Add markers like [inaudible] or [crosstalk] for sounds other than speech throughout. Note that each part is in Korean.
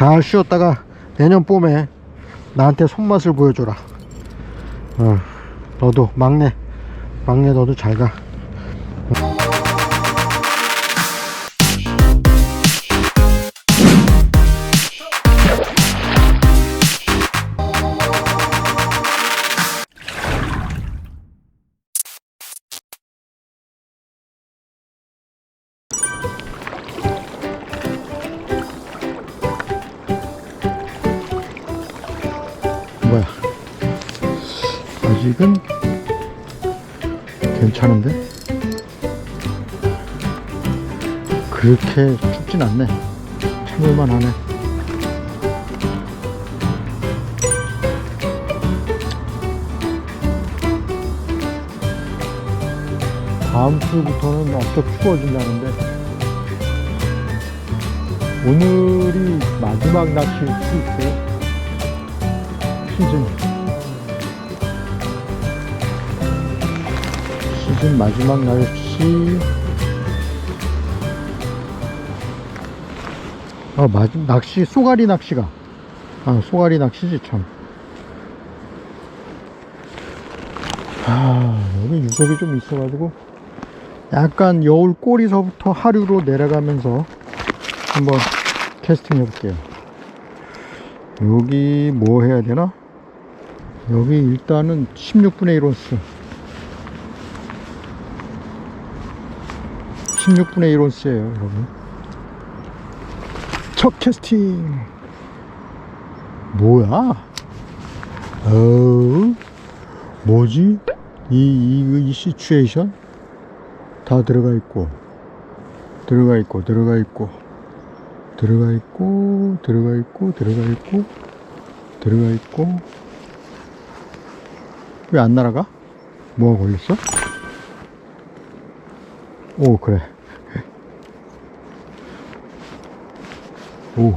잘 쉬었다가 내년 봄에 나한테 손맛을 보여줘라. 어, 너도 막내, 막내 너도 잘 가. 그렇게 춥진 않네. 참을만 하네. 다음 주부터는 엄청 추워진다는데 오늘이 마지막 날씨일 수 있어요. 시즌 시즌 마지막 날씨 아 마지 낚시 쏘가리 낚시가. 아 쏘가리 낚시지 참. 아, 여기 유속이 좀 있어가지고. 약간 여울 꼬리서부터 하류로 내려가면서 한번 캐스팅 해볼게요. 여기 뭐 해야 되나? 여기 일단은 16분의 1온스. 16분의 1온스에요 여러분 첫 캐스팅 뭐야? 어우 뭐지? 이, 이, 이 시츄에이션? 다 들어가 있고 들어가 있고 들어가 있고 들어가 있고 들어가 있고 들어가 있고 들어가 있고 왜 안 날아가? 뭐가 걸렸어? 오 그래 오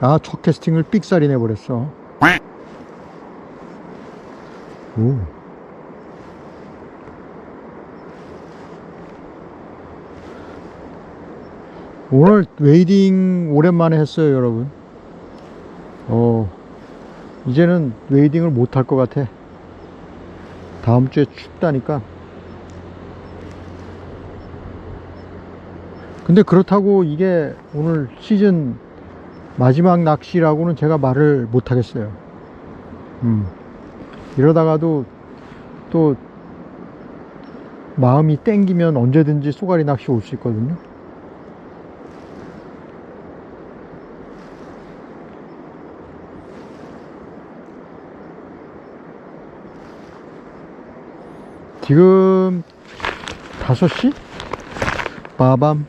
아, 첫 캐스팅을 삑살이 내버렸어. 오. 오늘 웨이딩 오랜만에 했어요, 여러분. 어, 이제는 웨이딩을 못 할 것 같아. 다음 주에 춥다니까. 근데 그렇다고 이게 오늘 시즌 마지막 낚시라고는 제가 말을 못 하겠어요. 음. 이러다가도 또 마음이 땡기면 언제든지 쏘가리 낚시 올 수 있거든요. 지금 5시? 빠밤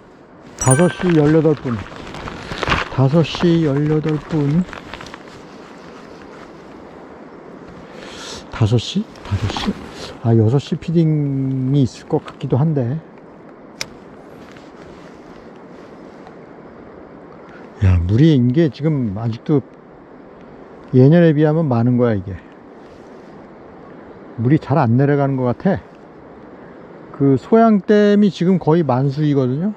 5시 18분 5시 18분 5시? 5시? 아 6시 피딩이 있을 것 같기도 한데 야 물이 이게 지금 아직도 예년에 비하면 많은 거야 이게 물이 잘 안 내려가는 것 같아. 그 소양댐이 지금 거의 만수이거든요.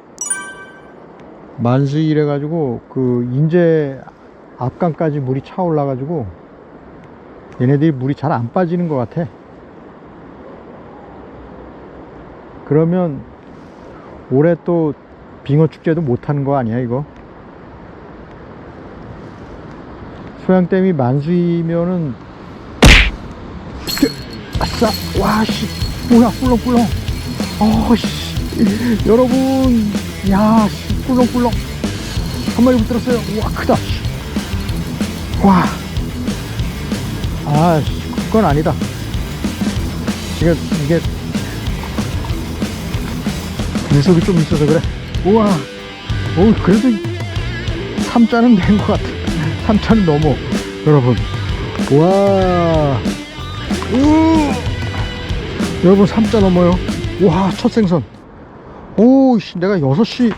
만수이래 가지고 그 인제 앞강까지 물이 차 올라 가지고 얘네들이 물이 잘 안 빠지는 것 같아. 그러면 올해 또 빙어 축제도 못 하는 거 아니야 이거? 소양댐이 만수이면은 아싸 와씨. 뭐야 꿀렁꿀렁. 어씨. 여러분. 야 씨, 꿀렁꿀렁. 한 마리 붙들었어요. 우와 크다 와아 그건 아니다. 지금 이게. 유속이 좀 있어서 그래. 우와. 오 그래도 3자는 된 것 같아. 3자는 넘어 여러분. 와. 우! 여러분 3자 넘어요. 와 첫 생선. 오씨 내가 6시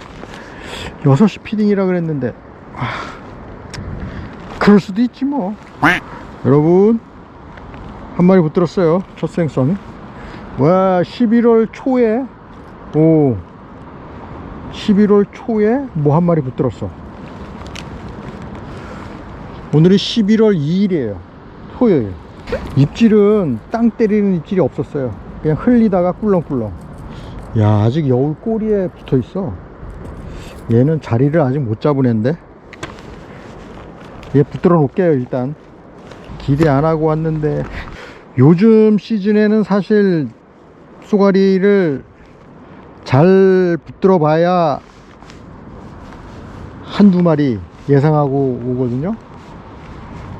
6시 피딩이라 그랬는데. 와, 그럴 수도 있지 뭐. 여러분 한 마리 붙들었어요 첫 생선. 와 11월 초에 오 11월 초에 뭐 한 마리 붙들었어? 오늘이 11월 2일이에요 토요일. 입질은 땅 때리는 입질이 없었어요 그냥 흘리다가 꿀렁꿀렁. 야 아직 여울 꼬리에 붙어 있어. 얘는 자리를 아직 못 잡은 앤데? 얘 붙들어 놓을게요 일단. 기대 안 하고 왔는데. 요즘 시즌에는 사실 쏘가리를 잘 붙들어 봐야 한두 마리 예상하고 오거든요.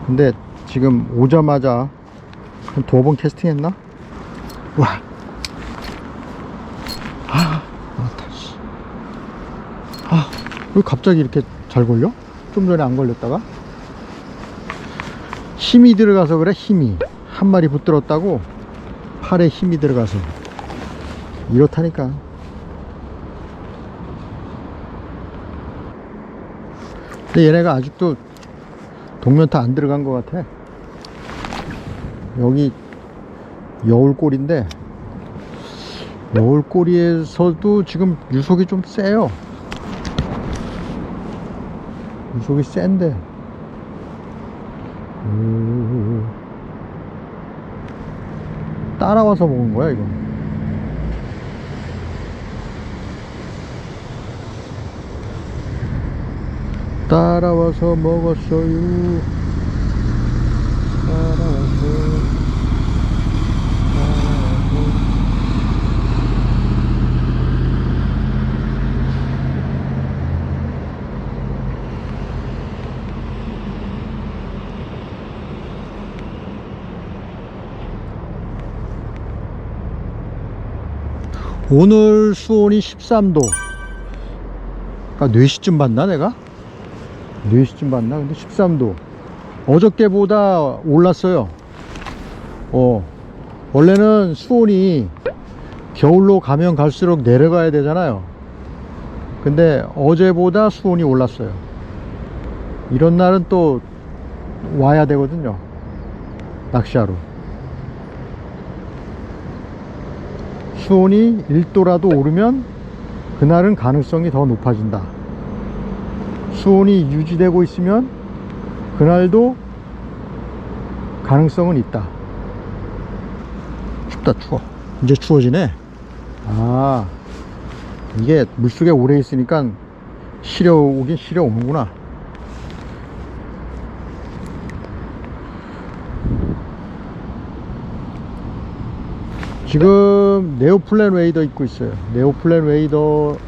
근데 지금 오자마자 한 두어 번 캐스팅 했나? 와. 아, 맞다, 씨. 아, 왜 갑자기 이렇게 잘 걸려? 좀 전에 안 걸렸다가? 힘이 들어가서 그래, 힘이. 한 마리 붙들었다고 팔에 힘이 들어가서. 이렇다니까. 근데 얘네가 아직도 동면타 안 들어간 것 같아. 여기 여울골인데 여울골이에서도 지금 유속이 좀 세요. 유속이 센데. 오. 따라와서 먹은 거야 이거. 따라와서 먹었어요. 따라와서. 따라와서. 오늘 수온이 13도. 아, 4시쯤 봤나, 내가? 4시쯤 봤나? 근데 13도. 어저께보다 올랐어요. 어. 원래는 수온이 겨울로 가면 갈수록 내려가야 되잖아요. 근데 어제보다 수온이 올랐어요. 이런 날은 또 와야 되거든요. 낚시하러. 수온이 1도라도 오르면 그날은 가능성이 더 높아진다. 수온이 유지되고 있으면 그날도 가능성은 있다. 춥다 추워. 이제 추워지네. 아 이게 물속에 오래 있으니까 시려오긴 시려오는구나. 지금 네오플랜 웨이더 입고 있어요. 네오플랜 웨이더를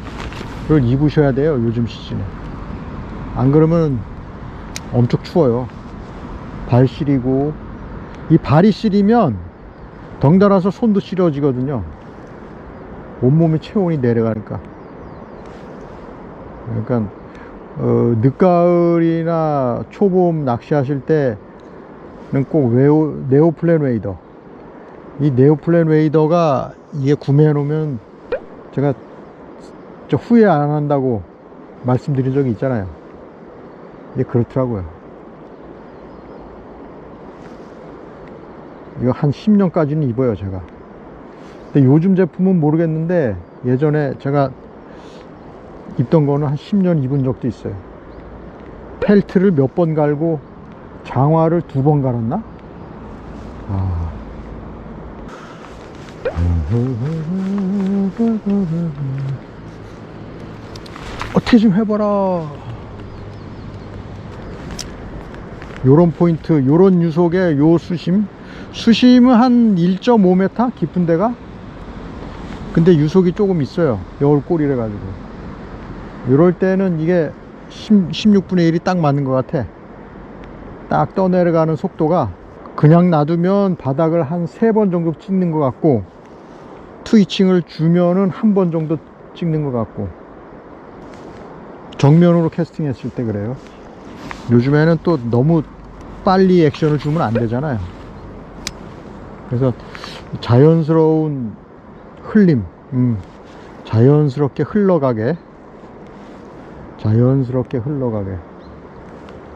입으셔야 돼요. 요즘 시즌에. 안 그러면 엄청 추워요. 발 시리고 이 발이 시리면 덩달아서 손도 시려지거든요. 온몸의 체온이 내려가니까. 그러니까 어, 늦가을이나 초봄 낚시하실 때는 꼭 네오플랜 웨이더 이 네오플랜 웨이더가 이게 구매해 놓으면 제가 저 후회 안 한다고 말씀드린 적이 있잖아요. 이게 그렇더라고요. 이거 한 10년까지는 입어요, 제가. 근데 요즘 제품은 모르겠는데 예전에 제가 입던 거는 한 10년 입은 적도 있어요. 펠트를 몇 번 갈고 장화를 두 번 갈았나? 아. 어떻게 좀 해봐라. 요런 포인트, 요런 유속의 요 수심. 수심은 한 1.5m 깊은 데가. 근데 유속이 조금 있어요. 여울 꼬리래 가지고. 요럴 때는 이게 10, 16분의 1이 딱 맞는 것 같아. 딱 떠내려가는 속도가 그냥 놔두면 바닥을 한 세 번 정도 찍는 것 같고 트위칭을 주면은 한 번 정도 찍는 것 같고. 정면으로 캐스팅 했을 때 그래요. 요즘에는 또 너무 빨리 액션을 주면 안 되잖아요. 그래서 자연스러운 흘림 음, 자연스럽게 흘러가게 자연스럽게 흘러가게.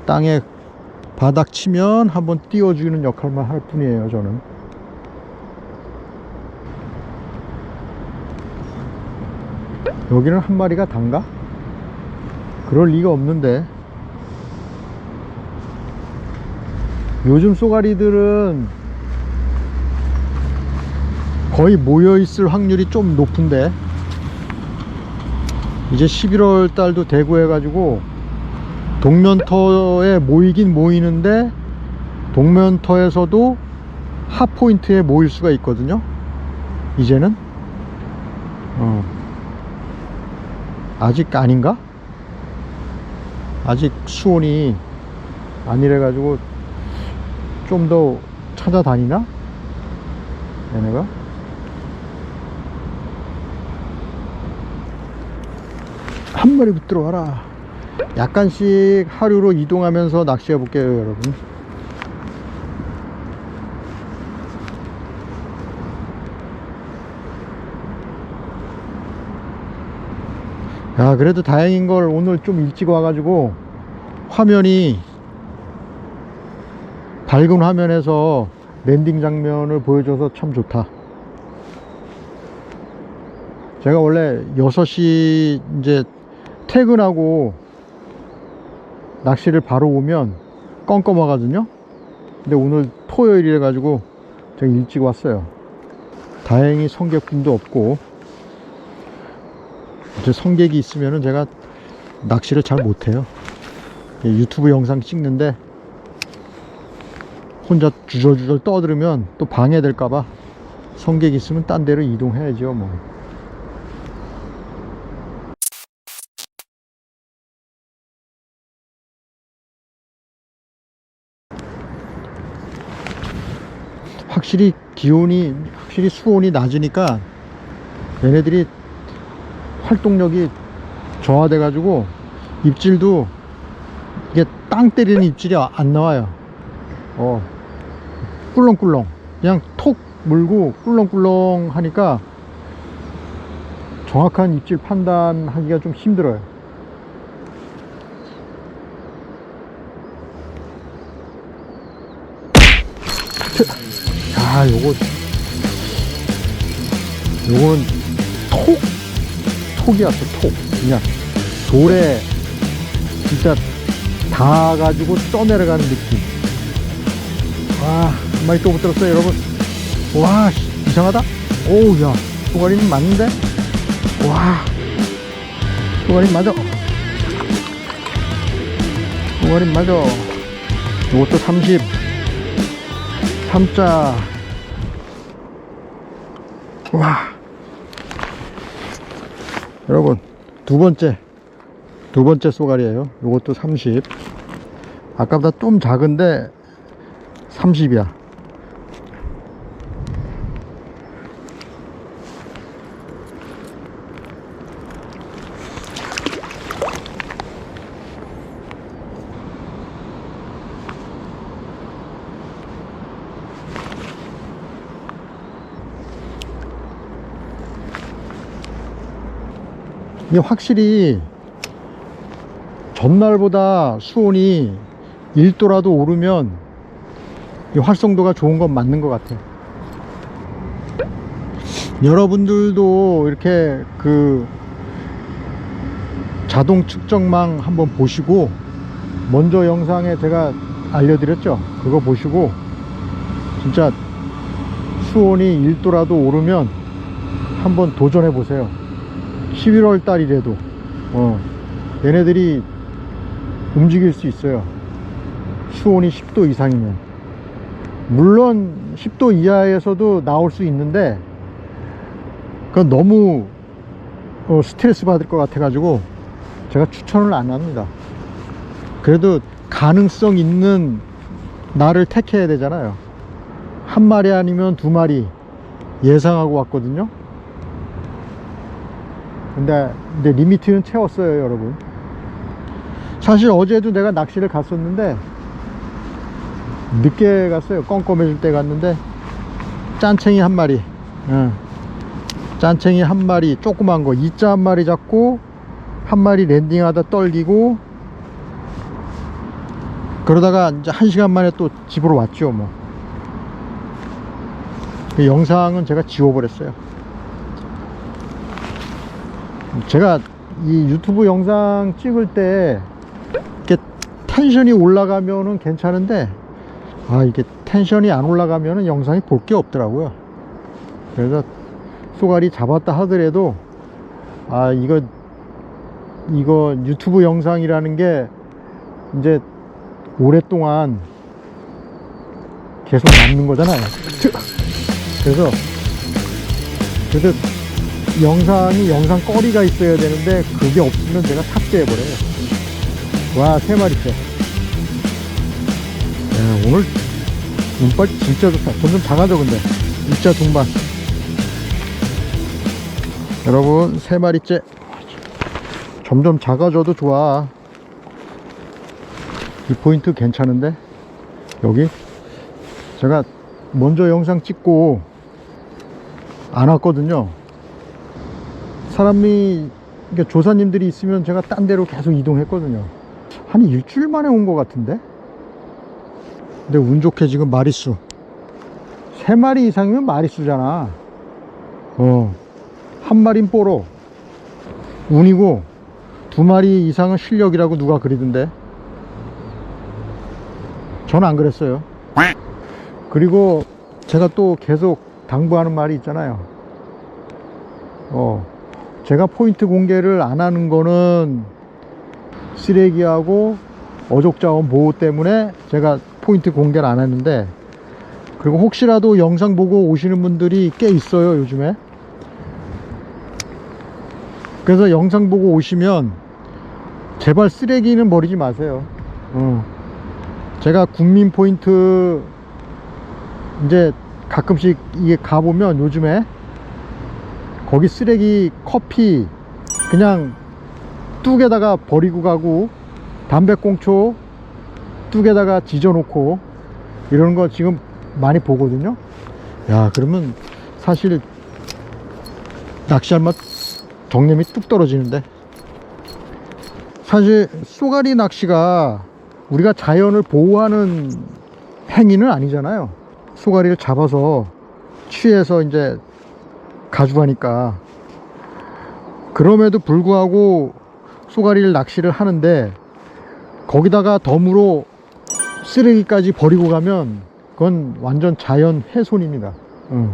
땅에 바닥 치면 한번 띄워주는 역할만 할 뿐이에요 저는 여기는 한 마리가 단가? 그럴 리가 없는데 요즘 쏘가리들은 거의 모여 있을 확률이 좀 높은데 이제 11월 달도 되고 해가지고 동면터에 모이긴 모이는데 동면터에서도 하포인트에 모일 수가 있거든요 이제는 어. 아직 아닌가? 아직 수온이 아니래 가지고 좀 더 찾아다니나? 얘네가? 한 마리 붙들어 와라 약간씩 하류로 이동하면서 낚시해 볼게요 여러분 야 그래도 다행인 걸 오늘 좀 일찍 와가지고 화면이 밝은 화면에서 랜딩 장면을 보여줘서 참 좋다. 제가 원래 6시 이제 퇴근하고 낚시를 바로 오면 껌껌하거든요. 근데 오늘 토요일이라 가지고 제가 일찍 왔어요. 다행히 성객분도 없고 성객이 있으면은 제가 낚시를 잘 못해요. 예, 유튜브 영상 찍는데 혼자 주절주절 떠들으면 또 방해될까봐 성객 있으면 딴 데로 이동해야죠 뭐. 확실히 기온이 확실히 수온이 낮으니까 얘네들이 활동력이 저하돼 가지고 입질도 이게 땅 때리는 입질이 아- 안 나와요. 어 꿀렁꿀렁. 그냥 톡 물고 꿀렁꿀렁 하니까 정확한 입질 판단하기가 좀 힘들어요. 아 요거. 요거는 톡 톡이었어 톡. 그냥 돌에 진짜 닿아가지고 떠내려가는 느낌. 와 한 마리 또 붙들었어요 여러분. 와 씨, 이상하다? 오우 야 쏘가리는 맞는데? 와 쏘가리 맞아. 쏘가리 맞아. 요것도 30 3자. 와 여러분 두 번째 두 번째 쏘가리예요. 요것도 30 아까보다. 좀 작은데 30이야 이게 확실히 전날보다 수온이 1도라도 오르면 이 활성도가 좋은 건 맞는 것 같아요. 여러분들도 이렇게 그 자동 측정망 한번 보시고 먼저 영상에 제가 알려드렸죠. 그거 보시고 진짜 수온이 1도라도 오르면 한번 도전해 보세요. 11월 달이라도 어, 얘네들이 움직일 수 있어요. 수온이 10도 이상이면. 물론 10도 이하에서도 나올 수 있는데 그건 너무 어, 스트레스 받을 것 같아 가지고 제가 추천을 안 합니다. 그래도 가능성 있는 날을 택해야 되잖아요. 한 마리 아니면 두 마리 예상하고 왔거든요 근데, 근데 리미트는 채웠어요 여러분. 사실 어제도 내가 낚시를 갔었는데 늦게 갔어요. 껌껌해질 때 갔는데 짠챙이 한 마리. 응. 짠챙이 한 마리 조그만 거. 2자 한 마리 잡고 한 마리 랜딩하다 떨기고 그러다가 이제 한 시간 만에 또 집으로 왔죠 뭐. 그 영상은 제가 지워버렸어요 제가 이 유튜브 영상 찍을 때 이렇게 텐션이 올라가면은 괜찮은데 아 이게 텐션이 안 올라가면은 영상이 볼 게 없더라고요. 그래서 쏘가리 잡았다 하더라도 아 이거 이거 유튜브 영상이라는 게 이제 오랫동안 계속 남는 거잖아요. 그래서 그래서 영상이 영상 거리가 있어야 되는데 그게 없으면 제가 삭제해버려요. 와 세 마리째 야, 오늘 운빨 진짜 좋다. 점점 작아져 근데. 진짜 동반. 여러분 세 마리째. 점점 작아져도 좋아. 이 포인트 괜찮은데? 여기? 제가 먼저 영상 찍고 안 왔거든요 사람이 그러니까 조사님들이 있으면 제가 딴 데로 계속 이동했거든요. 한 일주일 만에 온 것 같은데? 근데 운 좋게 지금 마리수. 세 마리 이상이면 마리수잖아. 어 한 마리는 뽀로. 운이고 두 마리 이상은 실력이라고 누가 그리던데? 전 안 그랬어요. 그리고 제가 또 계속 당부하는 말이 있잖아요. 어 제가 포인트 공개를 안 하는 거는 쓰레기하고 어족자원 보호 때문에 제가 포인트 공개를 안 했는데 그리고 혹시라도 영상 보고 오시는 분들이 꽤 있어요 요즘에 그래서 영상 보고 오시면 제발 쓰레기는 버리지 마세요 어. 제가 국민 포인트 이제 가끔씩 이게 가보면 요즘에 거기 쓰레기 커피 그냥 뚝에다가 버리고 가고 담배꽁초 뚝에다가 지져놓고 이러는 거 지금 많이 보거든요. 야 그러면 사실 낚시할 맛 정념이 뚝 떨어지는데. 사실 쏘가리 낚시가 우리가 자연을 보호하는 행위는 아니잖아요. 쏘가리를 잡아서 취해서 이제 가져가니까. 그럼에도 불구하고 쏘가리를 낚시를 하는데 거기다가 덤으로 쓰레기까지 버리고 가면 그건 완전 자연 훼손입니다. 응.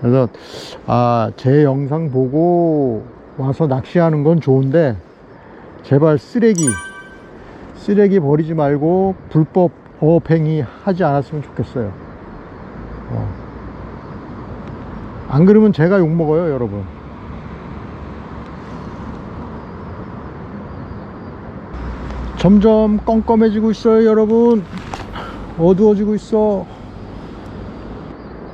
그래서 아 제 영상 보고 와서 낚시하는 건 좋은데 제발 쓰레기 쓰레기 버리지 말고 불법 어업행위 하지 않았으면 좋겠어요 어. 안 그러면 제가 욕먹어요 여러분. 점점 껌껌해지고 있어요 여러분. 어두워지고 있어.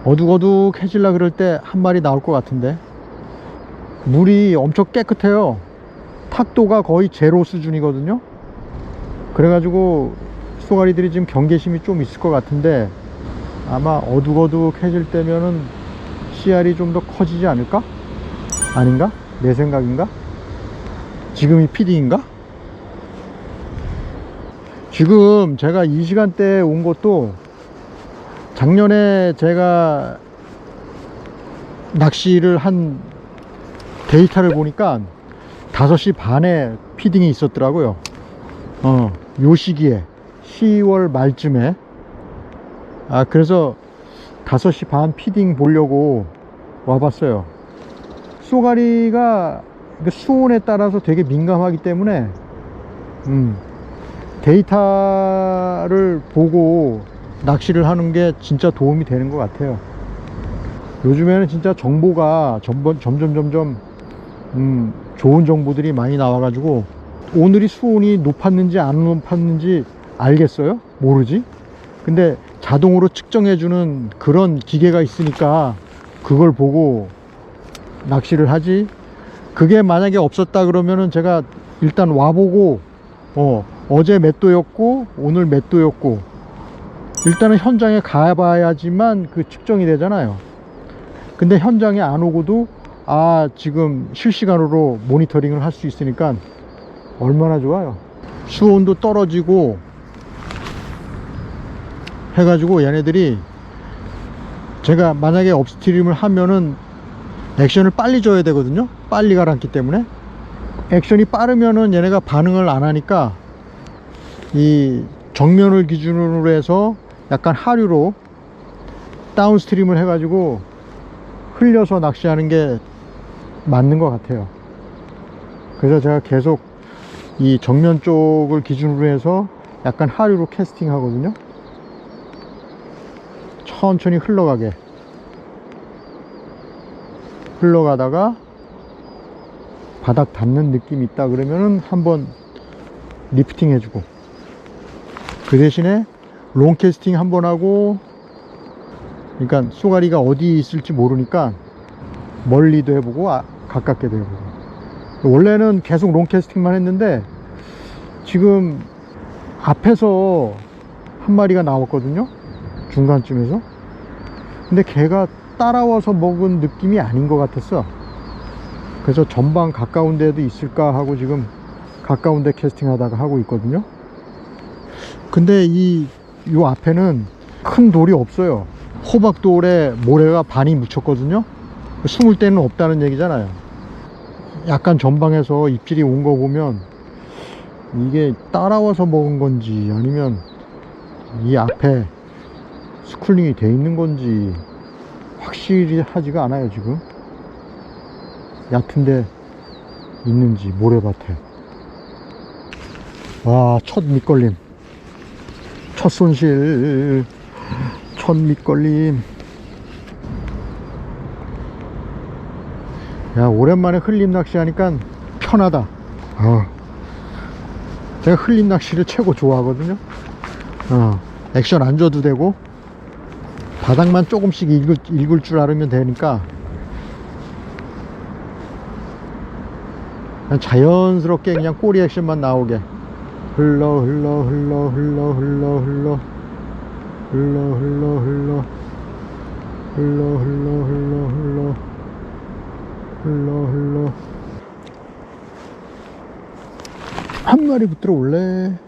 어둑어둑해질라 그럴 때 한 마리 나올 것 같은데. 물이 엄청 깨끗해요. 탁도가 거의 제로 수준이거든요. 그래가지고 쏘가리들이 지금 경계심이 좀 있을 것 같은데 아마 어둑어둑해질 때면은 씨알이 좀 더 커지지 않을까? 아닌가? 내 생각인가? 지금이 피딩인가? 지금 제가 이 시간대에 온 것도 작년에 제가 낚시를 한 데이터를 보니까 5시 반에 피딩이 있었더라고요. 어, 요 시기에 10월 말쯤에 아 그래서 5시 반 피딩 보려고 와봤어요. 쏘가리가 그 수온에 따라서 되게 민감하기 때문에 음, 데이터를 보고 낚시를 하는 게 진짜 도움이 되는 것 같아요. 요즘에는 진짜 정보가 점점 점점 점점 음, 좋은 정보들이 많이 나와 가지고 오늘이 수온이 높았는지 안 높았는지 알겠어요? 모르지? 근데 자동으로 측정해주는 그런 기계가 있으니까 그걸 보고 낚시를 하지. 그게 만약에 없었다 그러면은 제가 일단 와보고 어, 어제 몇 도였고 오늘 몇 도였고. 일단은 현장에 가봐야지만 그 측정이 되잖아요. 근데 현장에 안 오고도 아 지금 실시간으로 모니터링을 할 수 있으니까 얼마나 좋아요. 수온도 떨어지고 해가지고 얘네들이 제가 만약에 업스트림을 하면은 액션을 빨리 줘야 되거든요. 빨리 가라앉기 때문에. 액션이 빠르면은 얘네가 반응을 안 하니까 이 정면을 기준으로 해서 약간 하류로 다운스트림을 해가지고 흘려서 낚시하는 게 맞는 것 같아요. 그래서 제가 계속 이 정면 쪽을 기준으로 해서 약간 하류로 캐스팅 하거든요 천천히 흘러가게. 흘러가다가 바닥 닿는 느낌이 있다 그러면은 한번 리프팅 해주고. 그 대신에 롱 캐스팅 한번 하고 그러니까 쏘가리가 어디 있을지 모르니까 멀리도 해보고 아, 가깝게도 해보고. 원래는 계속 롱 캐스팅만 했는데 지금 앞에서 한 마리가 나왔거든요? 중간쯤에서 근데 걔가 따라와서 먹은 느낌이 아닌 것 같았어. 그래서 전방 가까운 데도 있을까 하고 지금 가까운 데 캐스팅 하다가 하고 있거든요. 근데 이 요 앞에는 큰 돌이 없어요. 호박돌에 모래가 반이 묻혔거든요. 숨을 데는 없다는 얘기잖아요. 약간 전방에서 입질이 온 거 보면 이게 따라와서 먹은 건지 아니면 이 앞에 스쿨링이 돼 있는 건지 확실히 하지가 않아요 지금. 얕은데 있는지 모래밭에. 와 첫 밑걸림. 첫 손실. 첫 밑걸림. 야 오랜만에 흘림 낚시 하니까 편하다. 어. 제가 흘림 낚시를 최고 좋아하거든요. 어. 액션 안 줘도 되고 바닥만 조금씩 읽을, 읽을 줄 알으면 되니까 그냥 자연스럽게 그냥 꼬리 액션만 나오게. 흘러 흘러 흘러 흘러 흘러 흘러. 흘러 흘러 흘러. 흘러 흘러 흘러 흘러. 흘러 흘러. 한 마리 붙들어 올래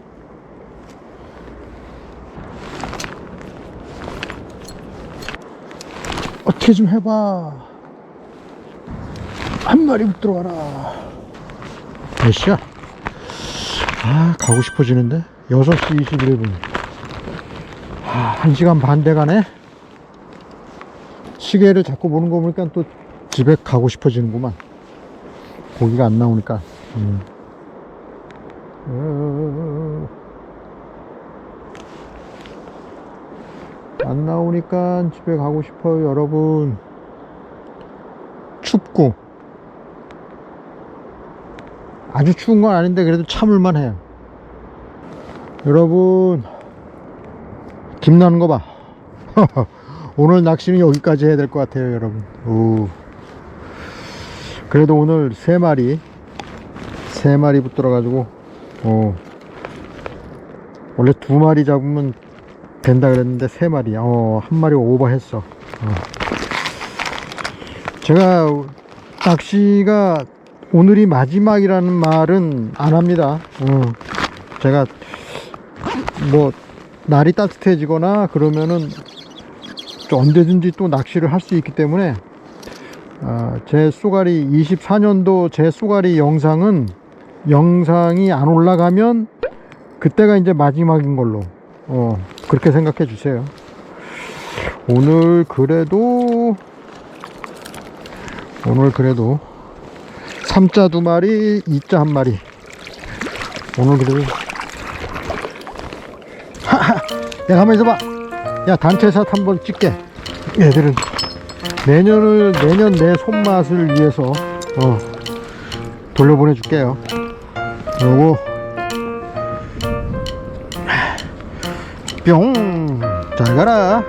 어떻게 좀 해봐. 한 마리 붙들어 와라. 몇 시야? 아 가고 싶어지는데? 6시 21분. 아, 1시간 반 돼가네. 시계를 자꾸 보는 거 보니까 또 집에 가고 싶어지는구만. 고기가 안 나오니까. 음. 안 나오니까 집에 가고 싶어요 여러분. 춥고. 아주 추운 건 아닌데 그래도 참을만 해요. 여러분 김 나는 거봐. [laughs] 오늘 낚시는 여기까지 해야 될 것 같아요 여러분. 오. 그래도 오늘 세 마리 세 마리 붙들어 가지고 어. 원래 두 마리 잡으면 된다 그랬는데 세 마리 어, 한 마리 오버했어. 어. 제가 낚시가 오늘이 마지막이라는 말은 안 합니다. 어. 제가 뭐 날이 따뜻해지거나 그러면은 또 언제든지 또 낚시를 할 수 있기 때문에 아, 제 쏘가리 24년도 제 쏘가리 영상은 영상이 안 올라가면 그때가 이제 마지막인 걸로. 어, 그렇게 생각해 주세요. 오늘 그래도 오늘 그래도 3자 두 마리 2자 한 마리. 오늘 그래도 야 가만히 있어봐. 야 단체샷 한번 찍게. 얘들은. 내년을 내년 내 손맛을 위해서 어, 돌려보내 줄게요. 요거 뿅 잘 가라.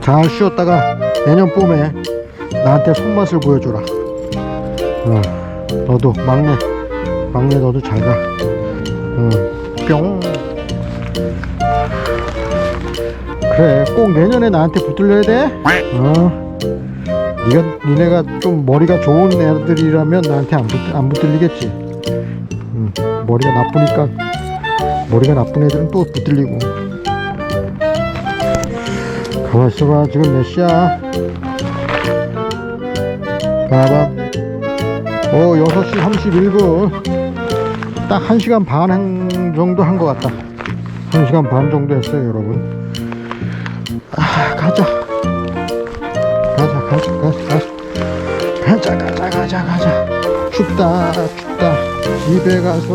잘 쉬었다가 내년 봄에 나한테 손맛을 보여줘라. 어, 너도 막내 막내 너도 잘가. 응. 뿅. 그래 꼭 내년에 나한테 붙들려야 돼. 어. 니가 니네가 좀 머리가 좋은 애들이라면 나한테 안, 붙, 안 붙들리겠지. 응. 머리가 나쁘니까 머리가 나쁜 애들은 또 붙들리고. 가만 있어봐 지금 몇 시야? 봐봐. 오 6시 31분. 딱 1시간 반한 정도 한 것 같다. 1시간 반 정도 했어요 여러분. 아 가자 가자 가자 가자. 가자 가자 가자 가자. 춥다 춥다. 집에 가서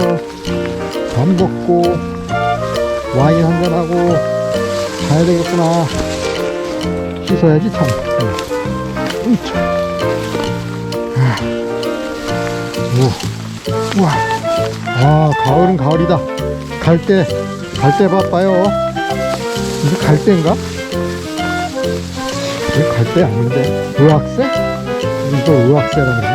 밥 먹고 와인 한잔하고 자야 되겠구나 씻어야지 참 응. 응, 참. 아. 오. 우와 아 가을은 가을이다 갈대 갈대 바빠요 이게 갈대인가? 이게 갈대 아닌데 의학새? 이거 그러나?